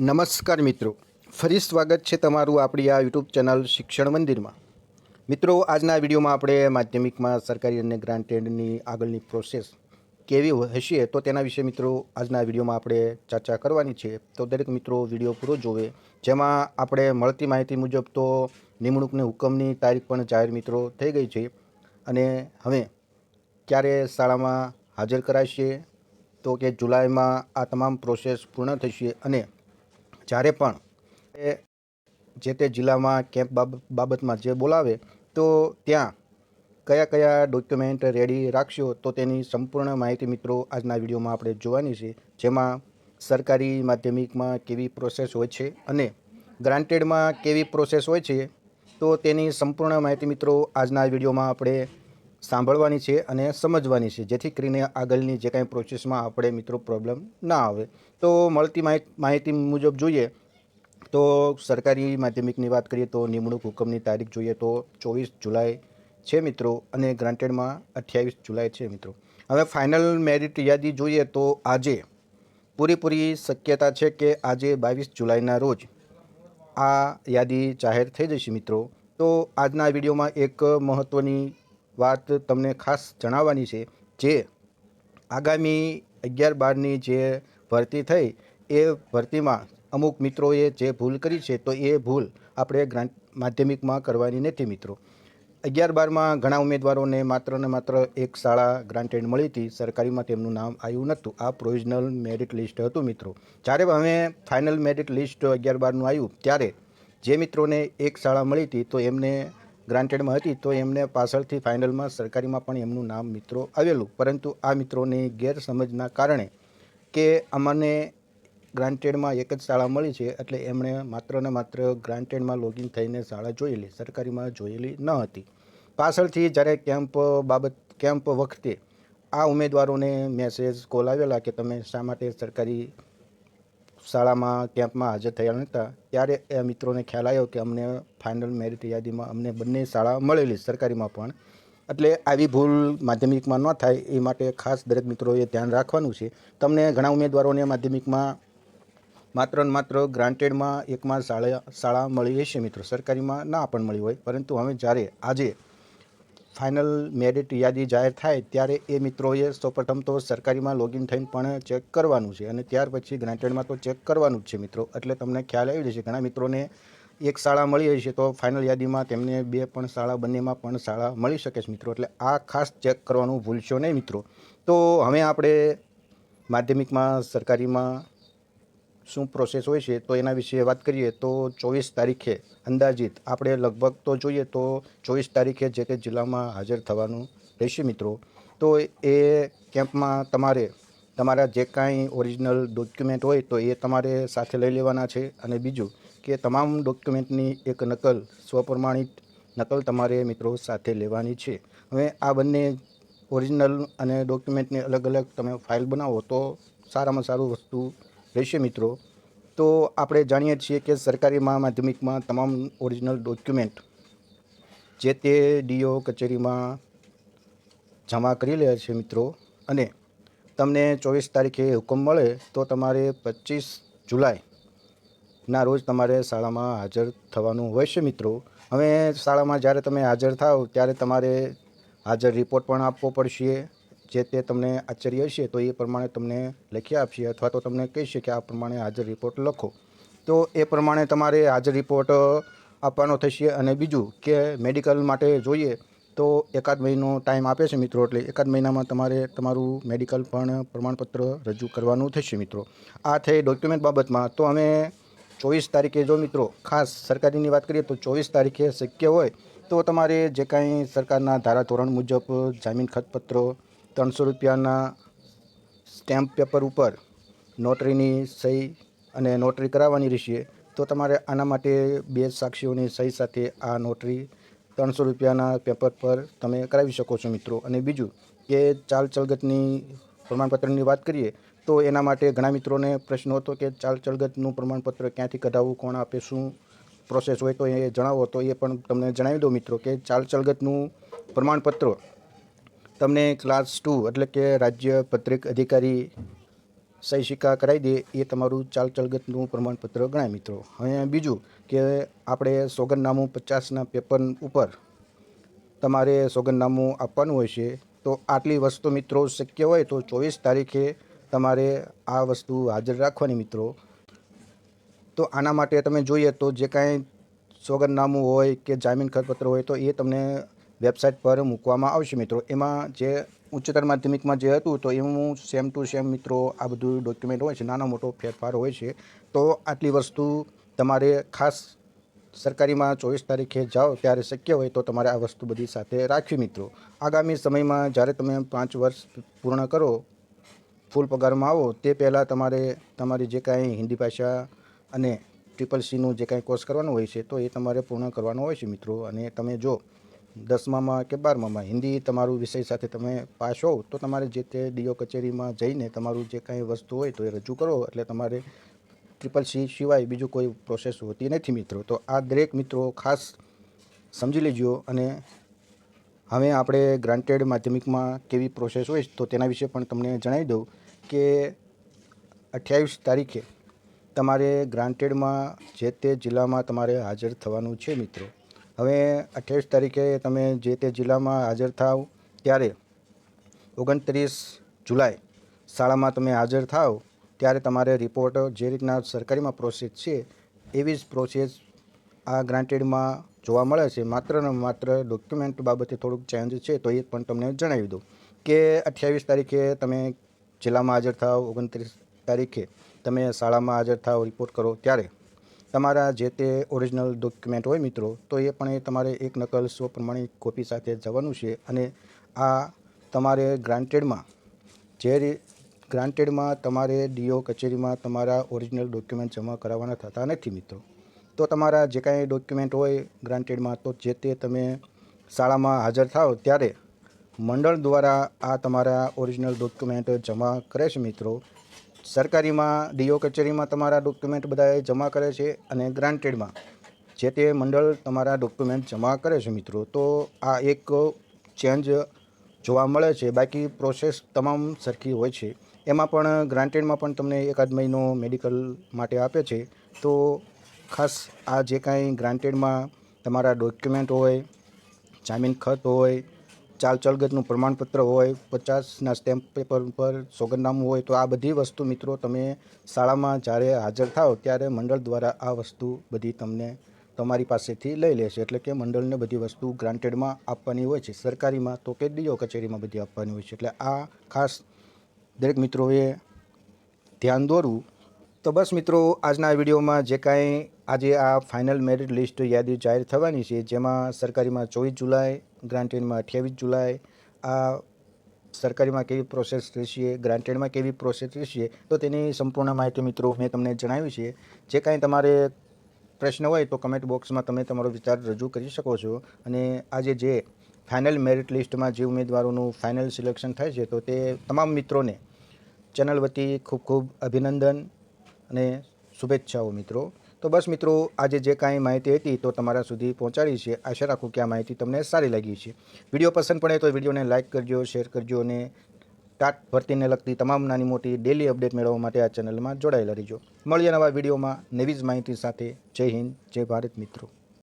નમસ્કાર મિત્રો. ફરી સ્વાગત છે તમારું આપણી આ યુટ્યુબ ચેનલ શિક્ષણ મંદિરમાં. મિત્રો, આજના વિડીયોમાં આપણે માધ્યમિકમાં સરકારી અને ગ્રાન્ટેડની આગળની પ્રોસેસ કેવી હશે તો તેના વિશે મિત્રો આજના વિડીયોમાં આપણે ચર્ચા કરવાની છે. તો દરેક મિત્રો વીડિયો પૂરો જોવે. જેમાં આપણે મળતી માહિતી મુજબ તો નિમણૂકને હુકમની તારીખ પણ જાહેર મિત્રો થઈ ગઈ છે. અને હવે ક્યારે શાળામાં હાજર કરાશે? તો કે જુલાઈમાં આ તમામ પ્રોસેસ પૂર્ણ થશે? અને જ્યારે પણ એ જે તે જિલ્લામાં કેમ્પ બાબ, બાબતમાં જે બોલાવે, તો ત્યાં કયા કયા ડોક્યુમેન્ટ રેડી રાખશો, તો તેની સંપૂર્ણ માહિતી મિત્રો આજના વિડીયોમાં આપણે જોવાની છે. જેમાં સરકારી માધ્યમિકમાં કેવી પ્રોસેસ હોય છે અને ગ્રાન્ટેડમાં કેવી પ્રોસેસ હોય છે, તો તેની સંપૂર્ણ માહિતી મિત્રો આજના વિડીયોમાં આપણે સાંભળવાની છે અને સમજવાની છે, જેથી કરીને આગળની જે કાંઈ પ્રોસેસમાં આપણે મિત્રો પ્રોબ્લેમ ના આવે. તો મળતી માહિ- માહિતી મુજબ જોઈએ તો સરકારી માધ્યમિકની વાત કરીએ તો નિમણૂક હુકમની તારીખ જોઈએ તો ચોવીસ જુલાઈ છે મિત્રો અને ગ્રાન્ટેડમાં અઠ્યાવીસ જુલાઈ છે મિત્રો. હવે ફાઇનલ મેરિટ યાદી જોઈએ તો આજે પૂરેપૂરી શક્યતા છે કે આજે બાવીસ જુલાઈના રોજ આ યાદી જાહેર થઈ જશે મિત્રો. તો આજના વિડીયોમાં એક મહત્ત્વની વાત તમને ખાસ જણાવવાની છે જે આગામી અગિયાર બારની જે ભરતી થઈ, એ ભરતીમાં અમુક મિત્રોએ જે ભૂલ કરી છે, તો એ ભૂલ આપણે ગ્રાન્ટ માધ્યમિકમાં કરવાની નથી મિત્રો. અગિયાર બારમાં ઘણા ઉમેદવારોને માત્ર ને માત્ર એક શાળા ગ્રાન્ટેડ મળી હતી, સરકારીમાં તેમનું નામ આવ્યું નહોતું. આ પ્રોવિઝનલ મેરિટ લિસ્ટ હતું મિત્રો. જ્યારે હવે ફાઇનલ મેરિટ લિસ્ટ અગિયાર બારનું આવ્યું, ત્યારે જે મિત્રોને એક શાળા મળી હતી, તો એમને ગ્રાન્ટેડમાં હતી તો એમને પાછળથી ફાઇનલમાં સરકારીમાં પણ એમનું નામ મિત્રો આવેલું. પરંતુ આ મિત્રોની ગેરસમજના કારણે કે અમને ગ્રાન્ટેડમાં એક જ શાળા મળી છે, એટલે એમણે માત્ર ને માત્ર ગ્રાન્ટેડમાં લોગિન થઈને શાળા જોયેલી, સરકારીમાં જોયેલી ન હતી. પાછળથી જ્યારે કેમ્પ બાબત, કેમ્પ વખતે આ ઉમેદવારોને મેસેજ કોલ આવેલા કે તમે શા માટે સરકારી શાળામાં, કેમ્પમાં હાજર થયા નહોતા. ત્યારે એ મિત્રોને ખ્યાલ આવ્યો કે અમને ફાઇનલ મેરિટ યાદીમાં અમને બંને શાળા મળેલી સરકારીમાં પણ. એટલે આવી ભૂલ માધ્યમિકમાં ન થાય એ માટે ખાસ દરેક મિત્રોએ ધ્યાન રાખવાનું છે. તમને ઘણા ઉમેદવારોને માધ્યમિકમાં માત્ર ને માત્ર ગ્રાન્ટેડમાં એકમાં શાળા શાળા મળી હશે મિત્રો. સરકારીમાં ના પણ મળી હોય. પરંતુ હવે જ્યારે આજે ફાઇનલ મેરિટ યાદી જાહેર થાય ત્યારે એ મિત્રોએ સૌપ્રથમ તો સરકારીમાં લોગિન થઈને પણ ચેક કરવાનું છે અને ત્યાર પછી ગ્રાન્ટેડમાં તો ચેક કરવાનું જ છે મિત્રો. એટલે તમને ખ્યાલ આવી જશે, ઘણા મિત્રોને એક શાળા મળી હશે તો ફાઇનલ યાદીમાં તેમને બે પણ શાળા, બંનેમાં પણ શાળા મળી શકે છે મિત્રો. એટલે આ ખાસ ચેક કરવાનું ભૂલશો નહીં મિત્રો. તો હવે આપણે માધ્યમિકમાં, સરકારીમાં શું પ્રોસેસ હોય છે, તો એના વિશે વાત કરીએ તો ચોવીસ તારીખે અંદાજિત આપણે લગભગ તો જોઈએ તો ચોવીસ તારીખે જે તે જિલ્લામાં હાજર થવાનું રહેશે મિત્રો. તો એ કેમ્પમાં તમારે તમારા જે કાંઈ ઓરિજિનલ ડોક્યુમેન્ટ હોય તો એ તમારે સાથે લઈ લેવાના છે. અને બીજું કે તમામ ડોક્યુમેન્ટની એક નકલ, સ્વપ્રમાણિત નકલ તમારે મિત્રો સાથે લેવાની છે. હવે આ બંને ઓરિજિનલ અને ડોક્યુમેન્ટની અલગ અલગ તમે ફાઇલ બનાવો તો સારામાં સારું વસ્તુ રહેશે મિત્રો. તો આપણે જાણીએ છીએ કે સરકારીમાં માધ્યમિકમાં તમામ ઓરિજિનલ ડોક્યુમેન્ટ જે તે ડીઓ કચેરીમાં જમા કરી લે છે મિત્રો. અને તમને ચોવીસ તારીખે હુકમ મળે તો તમારે પચીસ જુલાઈના રોજ તમારે શાળામાં હાજર થવાનું હોય છે મિત્રો. હવે શાળામાં જ્યારે તમે હાજર થાવ ત્યારે તમારે હાજર રિપોર્ટ પણ આપવો પડશે. જે તે તમને આશ્ચર્ય હશે, તો એ પ્રમાણે તમને લખી આપશે અથવા તો તમને કહેશે કે આ પ્રમાણે હાજર રિપોર્ટ લખો. તો એ પ્રમાણે તમારે હાજર રિપોર્ટ આપવાનો થશે અને બીજું કે મેડિકલ માટે જોઈએ તો એકાદ મહિનો ટાઈમ આપે છે મિત્રો, એટલે એકાદ મહિનામાં તમારે તમારું મેડિકલ પણ પ્રમાણપત્ર રજૂ કરવાનું થશે મિત્રો. આ થઈ ડોક્યુમેન્ટ બાબતમાં. તો અમે ચોવીસ તારીખે જો મિત્રો, ખાસ સરકારીની વાત કરીએ તો ચોવીસ તારીખે શક્ય હોય, તો તમારે જે કાંઈ સરકારના ધારાધોરણ મુજબ જામીન ખતપત્રો ત્રણસો રૂપિયાના સ્ટેમ્પ પેપર ઉપર નોટરીની સહી અને નોટરી કરાવવાની રહેશે, તો તમારે આના માટે બે સાક્ષીઓની સહી સાથે આ નોટરી ત્રણસો રૂપિયાના પેપર પર તમે કરાવી શકો છો મિત્રો. અને બીજું કે ચાલ ચલગતની પ્રમાણપત્રની વાત કરીએ, તો એના માટે ઘણા મિત્રોને પ્રશ્ન હતો કે ચાલ ચલગતનું પ્રમાણપત્ર ક્યાંથી કઢાવવું, કોણ આપે, શું પ્રોસેસ હોય તો એ જણાવો, તો એ પણ તમને જણાવી દો મિત્રો કે ચાલ ચલગતનું પ્રમાણપત્ર તમને ક્લાસ ટુ એટલે કે રાજ્ય પત્રિક અધિકારી સહી સિક્કા કરાવી દે, એ તમારું ચાલચલગતનું પ્રમાણપત્ર ગણાય મિત્રો. હવે બીજું કે આપણે સોગંદનામું પચાસના પેપર ઉપર તમારે સોગંદનામું આપવાનું હોય છે, તો આટલી વસ્તુ મિત્રો શક્ય હોય તો ચોવીસ તારીખે તમારે આ વસ્તુ હાજર રાખવાની મિત્રો. તો આના માટે તમે જોઈએ તો જે કાંઈ સોગંદનામું હોય કે જામીન ખતપત્ર હોય તો એ તમને વેબસાઇટ પર મૂકવામાં આવશે. મિત્રો, એમાં જે ઉચ્ચતર માધ્યમિકમાં જે હતું, તો એવું સેમ ટુ સેમ મિત્રો, આ બધું ડોક્યુમેન્ટ હોય છે, નાનો મોટો ફેરફાર હોય છે. તો આટલી વસ્તુ તમારે ખાસ સરકારીમાં ચોવીસ તારીખે જાઓ, ત્યારે શક્ય હોય તો તમારે આ વસ્તુ બધી સાથે રાખવી મિત્રો. આગામી સમયમાં જ્યારે તમે પાંચ વર્ષ પૂર્ણ કરો, ફૂલ પગારમાં આવો, તે પહેલાં તમારે તમારી જે કાંઈ હિન્દી ભાષા અને ટ્રિપલ સીનું જે કાંઈ કોર્સ કરવાનો હોય છે, તો એ તમારે પૂર્ણ કરવાનો હોય છે મિત્રો. અને તમે જો દસમામાં કે બારમામાં હિન્દી તમારું વિષય સાથે તમે પાસ હોવ તો તમારે જે તે ડીઓ કચેરીમાં જઈને તમારું જે કાંઈ વસ્તુ હોય તો એ રજૂ કરો. એટલે તમારે ટ્રિપલ સી સિવાય બીજું કોઈ પ્રોસેસ હોતી નથી મિત્રો. તો આ દરેક મિત્રો ખાસ સમજી લેજો અને હવે આપણે ગ્રાન્ટેડ માધ્યમિકમાં કેવી પ્રોસેસ હોય તો તેના વિશે પણ તમને જણાવી દઉં કે અઠ્યાવીસ તારીખે તમારે ગ્રાન્ટેડમાં જે તે જિલ્લામાં તમારે હાજર થવાનું છે મિત્રો. હવે અઠ્યાવીસ તારીખે તમે જે તે જિલ્લામાં હાજર થાવ ત્યારે ઓગણત્રીસ જુલાઈ શાળામાં તમે હાજર થાવ ત્યારે તમારે રિપોર્ટ જે રીતના સરકારીમાં પ્રોસેસ છે, એવી જ પ્રોસેસ આ ગ્રાન્ટેડમાં જોવા મળે છે. માત્ર ને માત્ર ડોક્યુમેન્ટ બાબતે થોડુંક ચેન્જ છે તો એ પણ તમને જણાવી દઉં કે અઠ્યાવીસ તારીખે તમે જિલ્લામાં હાજર થાવ, ઓગણત્રીસ તારીખે તમે શાળામાં હાજર થાવ રિપોર્ટ કરો ત્યારે તમારા જે તે ઓરિજિનલ ડોક્યુમેન્ટ હોય મિત્રો, તો એ પણ એ તમારે એક નકલ સ્વપ્રમાણિત કોપી સાથે જવાનું છે અને આ તમારે ગ્રાન્ટેડમાં જે ગ્રાન્ટેડમાં તમારે ડીઓ કચેરીમાં તમારા ઓરિજિનલ ડોક્યુમેન્ટ જમા કરાવવાના થતા નથી મિત્રો. તો તમારા જે કાંઈ ડોક્યુમેન્ટ હોય ગ્રાન્ટેડમાં તો જે તે તમે શાળામાં હાજર થાવ ત્યારે મંડળ દ્વારા આ તમારા ઓરિજિનલ ડોક્યુમેન્ટ જમા કરે છે મિત્રો. સરકારીમાં, ડીઓ કચેરીમાં તમારા ડોક્યુમેન્ટ બધા જમા કરે છે અને ગ્રાન્ટેડમાં જે તે મંડળ તમારા ડોક્યુમેન્ટ જમા કરે છે મિત્રો. તો આ એક ચેન્જ જોવા મળે છે. બાકી પ્રોસેસ તમામ સરખી હોય છે. એમાં પણ ગ્રાન્ટેડમાં પણ તમને એકાદ મહિનો મેડિકલ માટે આપે છે. તો ખાસ આ જે કાંઈ ગ્રાન્ટેડમાં તમારા ડોક્યુમેન્ટ હોય, જામીન ખત હોય ચાલ ચલગતનું પ્રમાણપત્ર હોય, પચાસના સ્ટેમ્પ પેપર ઉપર સોગંદનામું હોય, તો આ બધી વસ્તુ મિત્રો તમે શાળામાં જ્યારે હાજર થાવ ત્યારે મંડળ દ્વારા આ વસ્તુ બધી તમને તમારી પાસેથી લઈ લેશે. એટલે કે મંડળને બધી વસ્તુ ગ્રાન્ટેડમાં આપવાની હોય છે. સરકારીમાં તો કે ડીઓ કચેરીમાં બધી આપવાની હોય છે. એટલે આ ખાસ દરેક મિત્રોએ ધ્યાન દોરવું. તો બસ મિત્રો, આજના વિડીયોમાં જે કાંઈ આજે આ ફાઇનલ મેરિટ લિસ્ટ યાદી જાહેર થવાની છે, જેમાં સરકારીમાં ચોવીસ જુલાઈ ગ્રાન્ટેડમાં અઠ્યાવીસ જુલાઈ, આ સરકારીમાં કેવી પ્રોસેસ રહેશે ગ્રાન્ટેડમાં કેવી પ્રોસેસ રહેશે, તો તેની સંપૂર્ણ માહિતી મિત્રો મેં તમને જણાવી છે. જે કાંઈ તમારે પ્રશ્ન હોય તો કમેન્ટ બોક્સમાં તમે તમારો વિચાર રજૂ કરી શકો છો. અને આજે જે ફાઇનલ મેરિટ લિસ્ટમાં જે ઉમેદવારોનું ફાઇનલ સિલેક્શન થાય છે, તો તે તમામ મિત્રોને ચેનલ વતી ખૂબ ખૂબ અભિનંદન અને શુભેચ્છાઓ મિત્રો. તો બસ મિત્રો, આજે જે કાંઈ માહિતી હતી તો તમારા સુધી પહોંચાડી છે. આશા રાખું કે આ માહિતી તમને સારી લાગી છે વીડિયો પસંદ પડે તો વિડીયોને લાઇક કરજો, શેર કરજો અને ટાટ ભરતીને લગતી તમામ નાની મોટી ડેલી અપડેટ મેળવવા માટે આ ચેનલમાં જોડાયેલા રહીજો. મળીએ નવા વિડીયોમાં નવી જ માહિતી સાથે. જય હિન્દ, જય ભારત મિત્રો.